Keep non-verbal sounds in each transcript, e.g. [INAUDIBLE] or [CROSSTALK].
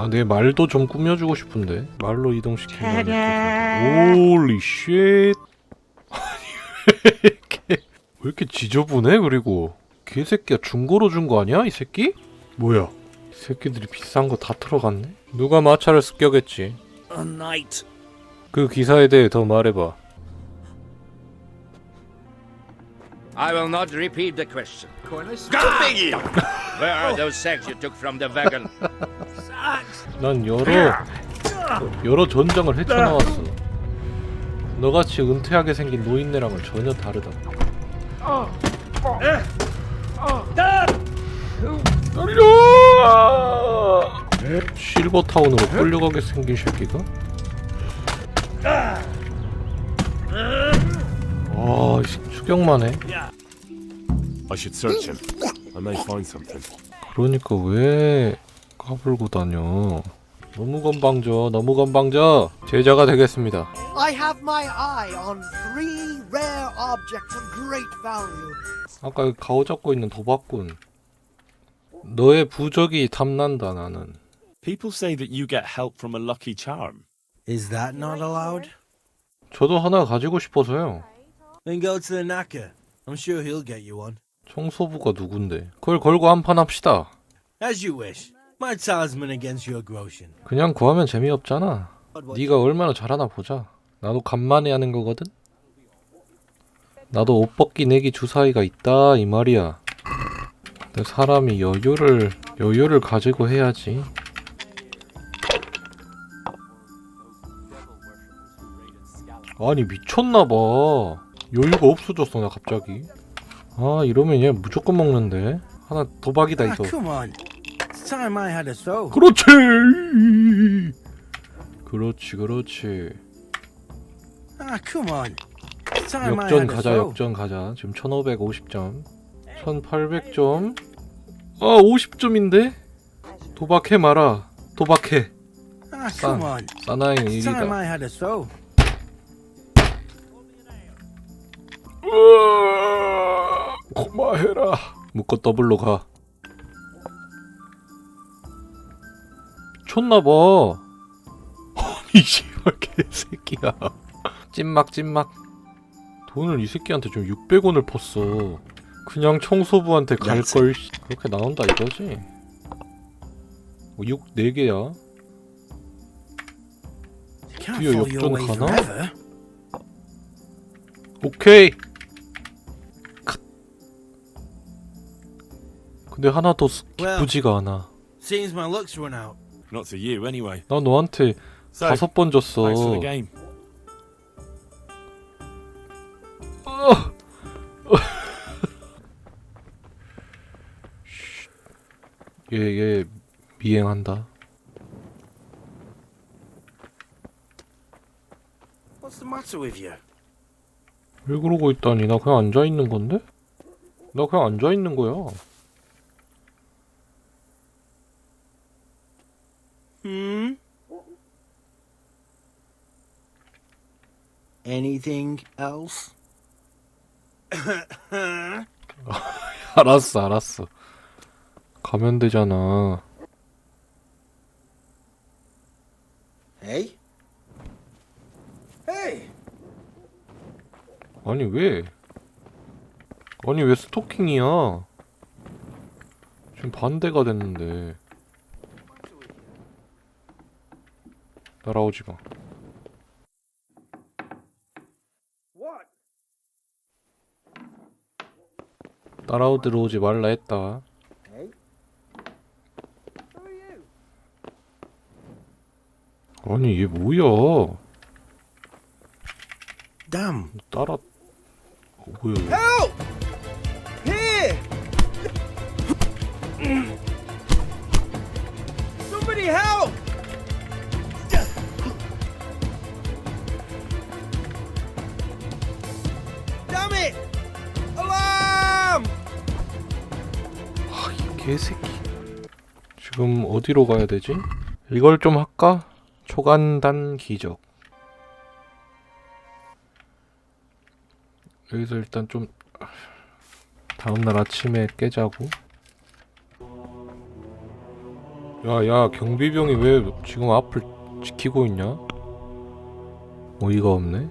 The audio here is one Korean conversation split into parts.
아, 내 말도 좀 꾸며주고 싶은데. 말로 이동시키면 홀리 쉣 아니 왜 이렇게. 왜 이렇게 지저분해 그리고? 개새끼야 중고로 준 거 아니야 이 새끼? 뭐야? 이 새끼들이 비싼 거 다 틀어갔네? 누가 마차를 습격했지? A. 그 기사에 대해 더 말해봐 I will not repeat the question. Corliss? Where are those sacks you took from the wagon? 난 여러 여러 전장을 헤쳐나왔어. 너같이 은퇴하게 생긴 노인네랑은 전혀 다르다. 때리려! 실버 타운으로 끌려가게 생긴 새끼가? 와, 이 새끼 추격만 해. I should search him. I may find something. 그러니까 왜 까불고 다녀? 너무 건방져, 너무 건방져. 제자가 되겠습니다. I have my eye on three rare objects of great value. 아까 그 가오 잡고 있는 도박꾼. 너의 부적이 탐난다 나는. People say that you get help from a lucky charm. Is that not allowed? 저도 하나 가지고 싶어서요. Then go to the knacker. I'm sure he'll get you one. 청소부가 누군데? 그걸 걸고 한판 합시다. As you wish. My talisman against your groschen. 그냥 구하면 재미없잖아. 네가 얼마나 잘하나 보자. 나도 간만에 하는 거거든. 나도 옷 벗기 내기 주사위가 있다 이 말이야. 근데 사람이 여유를 여유를 가지고 해야지. 아니 미쳤나봐. 여유가 없어졌어 나 갑자기. 아 이러면 얘 무조건 먹는데. 하나 도박이다 Ah, 이거. 그렇지. 그렇지, 그렇지. I 역전 가자. 역전 가자. 지금 1550점. 1800점. 아, 50점인데? 도박해 마라. 도박해. 사나이 It's time 일이다. 고마해라. 묶어 더블로 가. 미쳤나봐. 아니, [LAUGHS] 씨발, 개새끼야. 찐막, 찐막. 돈을 이 새끼한테 좀 600원을 펐어. 그냥 청소부한테 갈걸, 씨. 그렇게 나온다 이거지? 뭐 6, 4개야? Can't 뒤에 역전 가나? 오케이. 근데 하나 더 스- 기쁘지가 않아. seems my luck's run out. Not to you, anyway. 나 너한테 So, 다섯 번 줬어. thanks for the game. 얘, 얘 미행한다. What's the matter with you? 왜 그러고 있다니? 나 그냥 앉아 있는 건데? 나 그냥 앉아 있는 거야. Anything else? [LAUGHS] 알았어, 알았어. 가면 되잖아. Hey? Hey! 아니 왜? 아니 왜 스토킹이야? 지금 반대가 됐는데. 따라오지 마. 따라오 들어오지 말라 했다. 아니 얘 뭐야? Damn. 따라 어, 뭐야? 얘. Help! Here! Somebody help! 개새끼. 지금 어디로 가야 되지? 이걸 좀 할까? 초간단 기적. 여기서 일단 좀 다음날 아침에 깨자고. 야야 경비병이 왜 지금 앞을 지키고 있냐? 어이가 없네.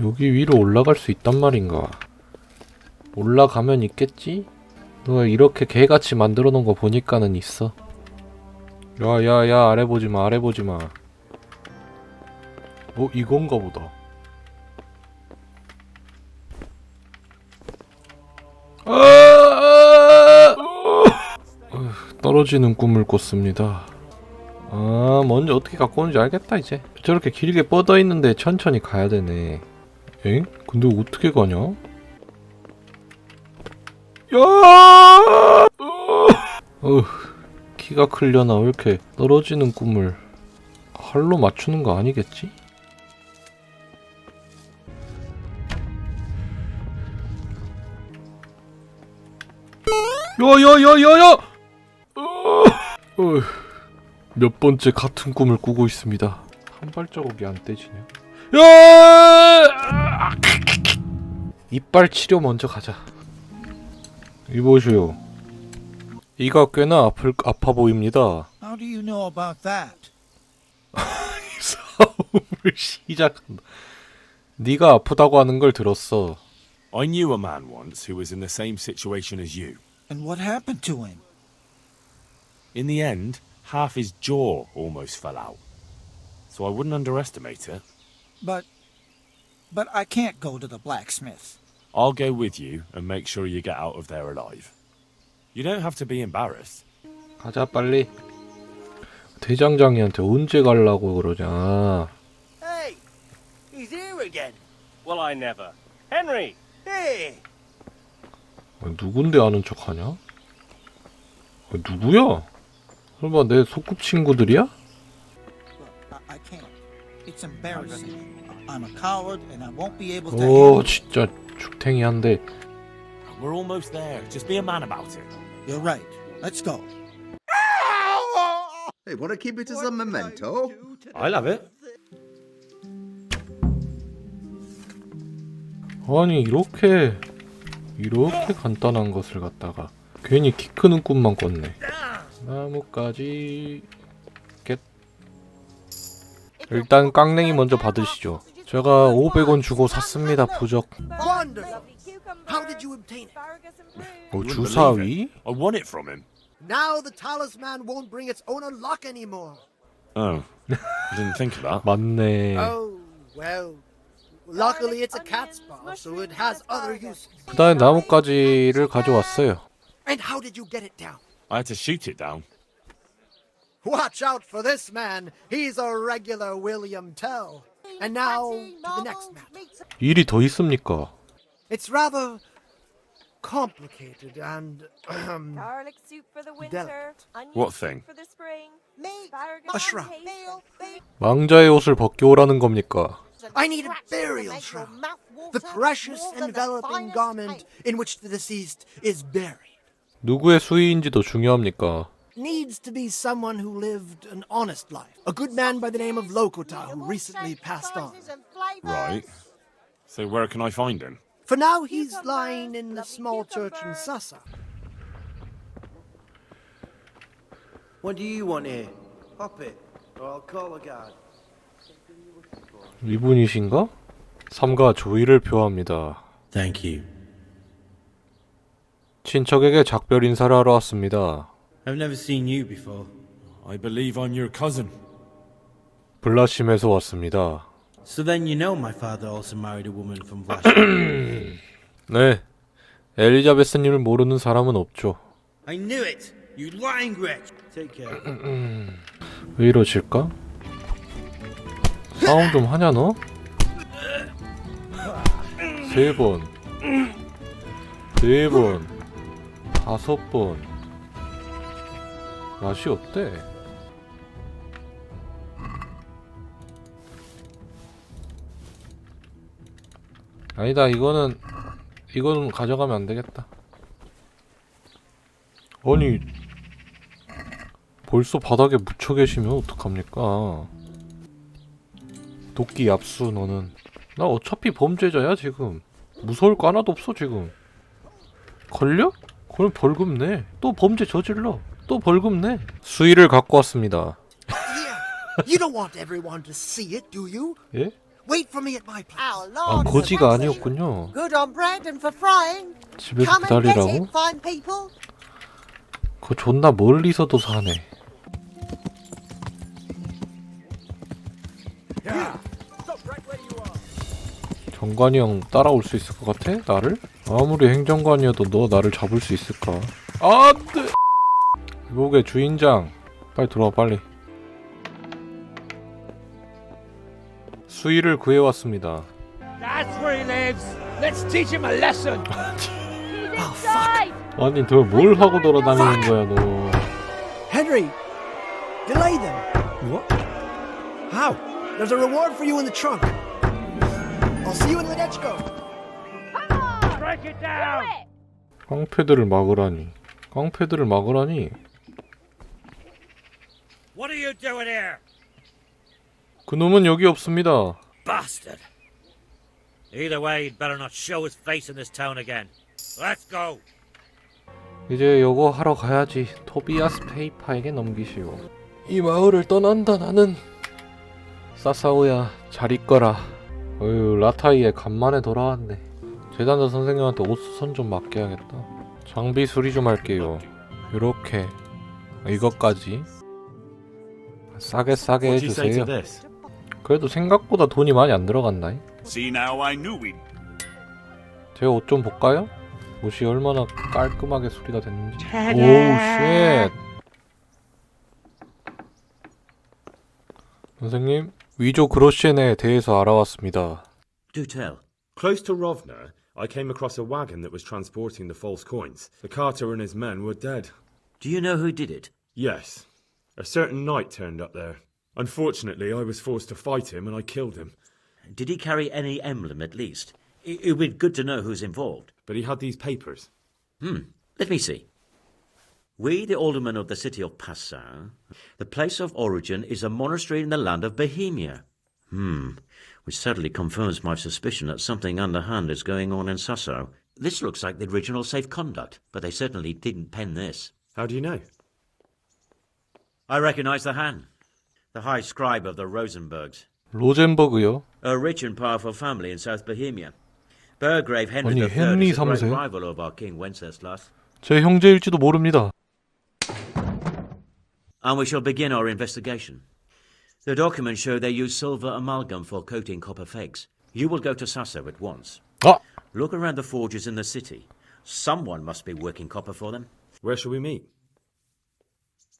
여기 위로 올라갈 수 있단 말인가? 올라가면 있겠지? 너가 이렇게 개같이 만들어 놓은 거 보니까는 있어. 야 야 야 아래 보지 마 아래 보지 마. 어 이건가 보다. 아! 어휴, 떨어지는 꿈을 꿨습니다. 아, 먼저 어떻게 갖고 오는지 알겠다 이제. 저렇게 길게 뻗어 있는데 천천히 가야 되네. 엥? 근데 어떻게 가냐? 야! 어, 키가 클려나 왜 이렇게 떨어지는 꿈을 활로 맞추는 거 아니겠지? 어, 몇 번째 같은 꿈을 꾸고 있습니다. 한 발자국이 안 떼지냐? 야! 이빨 치료 먼저 가자. 이보시오. 이가 꽤나 아플, 아파 보입니다. How do you know about that? [LAUGHS] 싸움을 시작한다. 네가 아프다고 하는 걸 들었어. I knew a man once who was in the same situation as you. And what happened to him? In the end, half his jaw almost fell out. So I wouldn't underestimate it. But. But I can't go to the blacksmith. I'll go with you and make sure you get out of there alive. You don't have to be embarrassed. 가자 빨리. 대장장이한테 언제 갈라고 그러냐. Hey, he's here again. Well, I never. Henry! Hey, 아, 누군데 아는 척하냐? 아, 누구야? 설마 내 소꿉 친구들이야? Look, I, I can't. It's embarrassing. I'm a coward and I won't be able to. 오 진짜 죽탱이 한데 We're almost there. Just be a man about it. You're right. Let's go. Hey, want to keep it as a memento? I'll have it. 아니 이렇게 이렇게 간단한 것을 갖다가 괜히 키 크는 꿈만 꿨네 나뭇가지 겟 일단 깡냉이 먼저 받으시죠 제가 500원 주고 샀습니다 부적 wonderful. How did you obtain it? 뭐 주사위? I won it from him. Now the talisman won't bring its owner luck anymore. Oh, I didn't think of that. [LAUGHS] 맞네 Oh, well. Luckily, it's a cat's paw, so it has other uses. 그 다음에 나뭇가지를 가져왔어요 And how did you get it down? I had to shoot it down. Watch out for this man. He's a regular William Tell. And now to the next matter. 일이 더 있습니까? It's rather complicated and um, [CLEARS THROAT] Garlic soup for the winter. onion What soup thing? For the spring. a Asparagus shrub. paste. 망자의 옷을 벗겨오라는 겁니까? I need a burial shroud, the precious enveloping garment in which the deceased is buried. 누구의 수위인지도 중요합니까? Needs to be someone who lived an honest life, a good man by the name of Lokota who recently passed on. Right. So where can I find him? For now, he's lying in the small church in Sasa. What do you want here? Hop it, or I'll call a guard. 이분이신가? 삼가 조의를 표합니다. Thank you. 친척에게 작별 인사를 하러 왔습니다. I've never seen you before. I believe I'm your cousin. 블라심에서 왔습니다. So then you know my father also married a woman from Vlashim. 네. 엘리자베스 님을 모르는 사람은 없죠. I knew it! You lying wretch! Take care. 왜 이러실까? 싸움 좀 하냐 너? 세 번, 네 번, 다섯 번. 맛이 어때? 아니다 이거는 이거는 가져가면 안 되겠다. 아니 벌써 바닥에 묻혀 계시면 어떡합니까? 도끼 얍수 너는 나 어차피 범죄자야 지금 무서울 거 하나도 없어 지금 걸려? 그럼 벌금 내. 또 범죄 저질러. 또 벌금 내. 수의를 갖고 왔습니다. Here, you don't want everyone to see it, do you? 예? Wait for me at my place. Our 아, Lord 거지가 아니었군요. Good on bread and for frying. 집에서 Come and get 기다리라고? it, fine people. 그거 존나 멀리서도 사네. 정관이 형 따라올 수 있을 것 같아? 나를? 아무리 행정관이어도 너 나를 잡을 수 있을까? 안 돼! 이복의 주인장 빨리 들어와 빨리 수위를 구해왔습니다 That's where he lives. Let's teach him a lesson. 아니 너뭘 하고 돌아다니는 거야 너 Henry, delay them. What? How? There's a reward for you in the trunk. I'll see you in Ledechko. Break it down. 깡패들을 막으라니 깡패들을 막으라니 What are you doing here? 그놈은 여기 없습니다 Bastard. Either way, he'd better not show his face in this town again. Let's go. 이제 요거 하러 가야지. 토비아스 페이파에게 넘기시오. 이 마을을 떠난다 나는. 사사오야 잘 있거라. 어휴 라타이에 간만에 돌아왔네. 재단자 선생님한테 옷수선 좀 맡겨야겠다. 장비 수리 좀 할게요. 요렇게 이것까지 싸게 싸게 해주세요. 그래도 생각보다 돈이 많이 안 들어간다. 제가 옷좀 볼까요? 옷이 얼마나 깔끔하게 수리가 됐는지. 오우 쉣. 선생님, 위조 그로시엔에 대해서 알아왔습니다. Do tell. Close to Rovna, I came across a wagon that was transporting the false coins. The carter and his men were dead. Do you know who did it? Yes, a certain knight turned up there. Unfortunately, I was forced to fight him and I killed him. Did he carry any emblem at least? It would be good to know who's involved. But he had these papers. Hmm. Let me see. We, the aldermen of the city of Passau, the place of origin is a monastery in the land of Bohemia. Hmm, which certainly confirms my suspicion that something underhand is going on in Sasso. This looks like the original safe conduct, but they certainly didn't pen this. How do you know? I recognize the hand The high scribe of the Rosenbergs. 로젠버그요? A rich and powerful family in South Bohemia. Burgrave Henry 아니, III 헨리 is a great 삼세? rival of our King Wenceslas. 제 형제일지도 모릅니다. And we shall begin our investigation. The documents show they use silver amalgam for coating copper fakes. You will go to Sasso at once. 아! Look around the forges in the city. Someone must be working copper for them. Where shall we meet?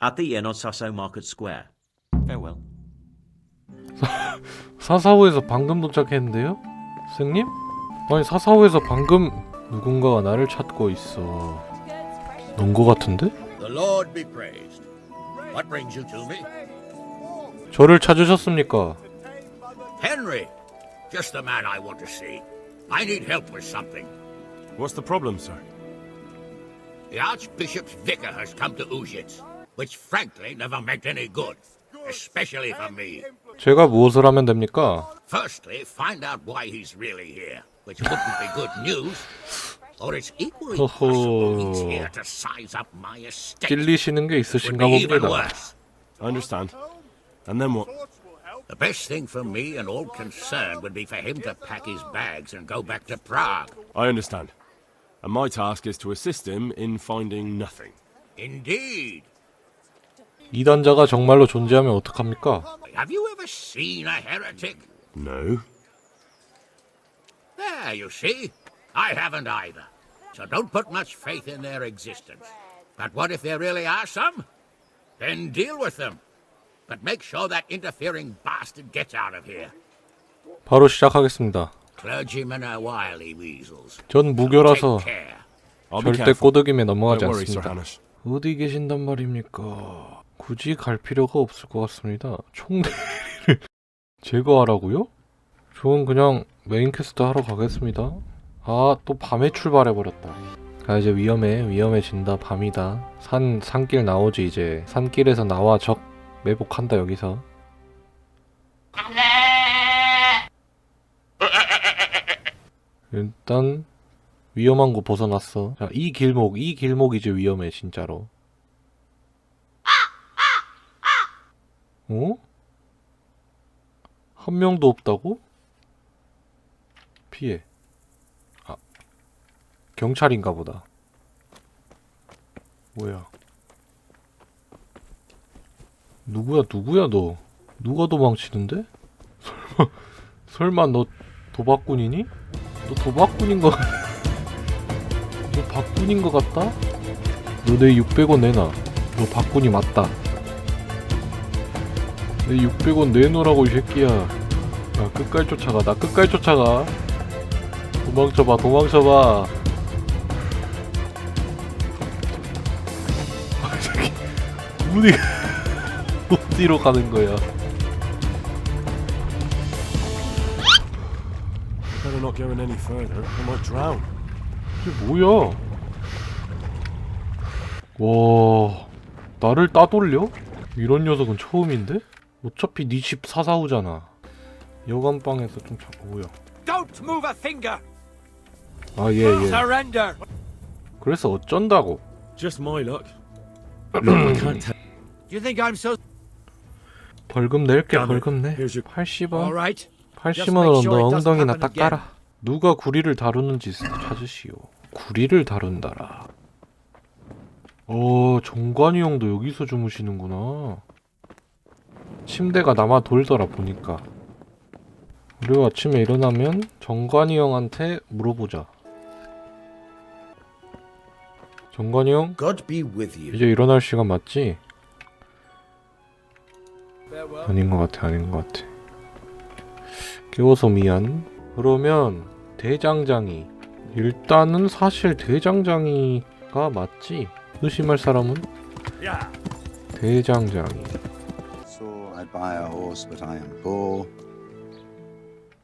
At the inn on Sasso Market Square. Farewell. 사사오에서 방금 도착했는데요? 스님? 아니 사사오에서 방금 누군가가 나를 찾고 있어. 넌거 같은데? The Lord be praised. What brings you to me? 저를 찾으셨습니까? Henry. Just the man I want to see. I need help with something. What's the problem, sir? The Archbishop's vicar has come to Uzhitz, which frankly never meant any good, especially for me. 제가 무엇을 하면 됩니까? Firstly, find out why he's really here, which wouldn't be good news. Or it's equally possible he's 어허. here to size up my estate. 찔리시는 게 Would 있으신가 be even 봅니다. worse. I understand. And then what? The best thing for me and all concerned would be for him to pack his bags and go back to Prague. I understand. And my task is to assist him in finding nothing. Indeed. 이단자가 정말로 존재하면 어떡합니까? Have you ever seen a heretic? No. There, you see. I haven't either. So don't put much faith in their existence. But what if there really are some? Then deal with them. But make sure that interfering bastard gets out of here. 바로 시작하겠습니다. Clergymen are wily weasels. 전 무교라서 Take care. 절대. 꼬드김에 넘어가지 않습니다. 어디 계신단 말입니까? 굳이 갈 필요가 없을 것 같습니다. 총대리를 [LAUGHS] 제거하라고요? 저는 그냥 메인 퀘스트 하러 가겠습니다. 아, 또 밤에 출발해버렸다. 아, 이제 위험해. 위험해진다. 밤이다. 산, 산길 나오지, 이제. 산길에서 나와 적 매복한다, 여기서. 일단, 위험한 거 벗어났어. 자, 이 길목, 이 길목 이제 위험해, 진짜로. 어? 한 명도 없다고? 피해. 아, 경찰인가 보다. 뭐야? 누구야, 누구야, 너? 누가 도망치는데? [LAUGHS] 설마, 설마 너 도박꾼이니? 너 도박꾼인 거, 너 박꾼인 거 같다? 너 내 600원 내놔. 너 박꾼이 맞다. 내 600원 내놓으라고 이 새끼야. 야, 끝까지 쫓아가. 나 끝까지 쫓아가. 도망쳐봐, 도망쳐봐. 아, 저기, 문이 어디로 [LAUGHS] 가는 거야? Better not going any further. I might drown. 이게 뭐야? 와, 나를 따돌려? 이런 녀석은 처음인데? 어차피 네집 사사우잖아. 여관방에서 좀 자꾸 뭐야? Don't move a finger! 아, 예, 예. Surrender! 그래서 어쩐다고? Just my luck. I can't tell. You think I'm so... 벌금 낼게, 야, 벌금 내. here's your- 80원? right. 80원으로 sure it 너 엉덩이나 딱. 깔아. 누가 구리를 다루는지 찾으시오. 구리를 다룬다라. 어, 정관이 형도 여기서 주무시는구나. 침대가 남아 돌더라 보니까. 그리고 아침에 일어나면 정관이 형한테 물어보자. 정관이 형. 이제 일어날 시간 맞지? 아닌 것 같아, 아닌 것 같아. 깨워서 미안. 그러면 대장장이 일단은 사실 대장장이가 맞지? 의심할 사람은. 대장장이. Buy a horse, but I am poor.